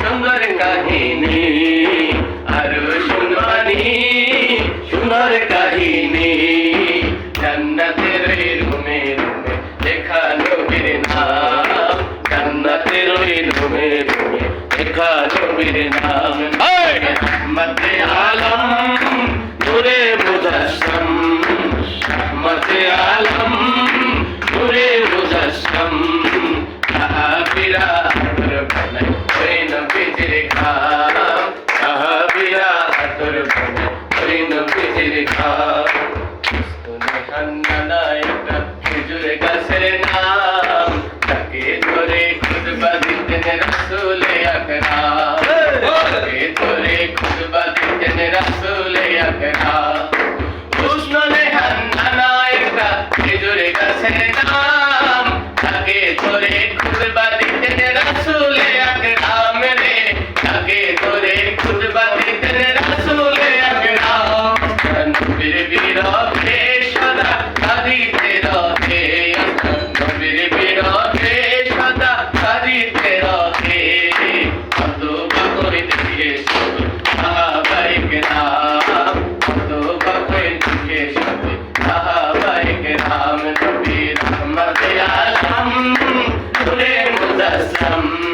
সুন্দর কাহিনী আরও শুনবানি সুন্দর কাহিনী। জান্নাতের রুমে রুমে লেখা নবীর নাম। জান্নাতের রুমে রুমে লেখা নবীর নাম। রহমতে আলম নূরে মুজাসসাম রহমতে আলম নূরে মুজাসসাম তাকে ধরে খুদবা দিতেন রাসূলে আকরাম উষ্ণলে হান্নানায়কটা খেজুর গাছের নাম। তাকে ধরে খুদবা দিতেন Come.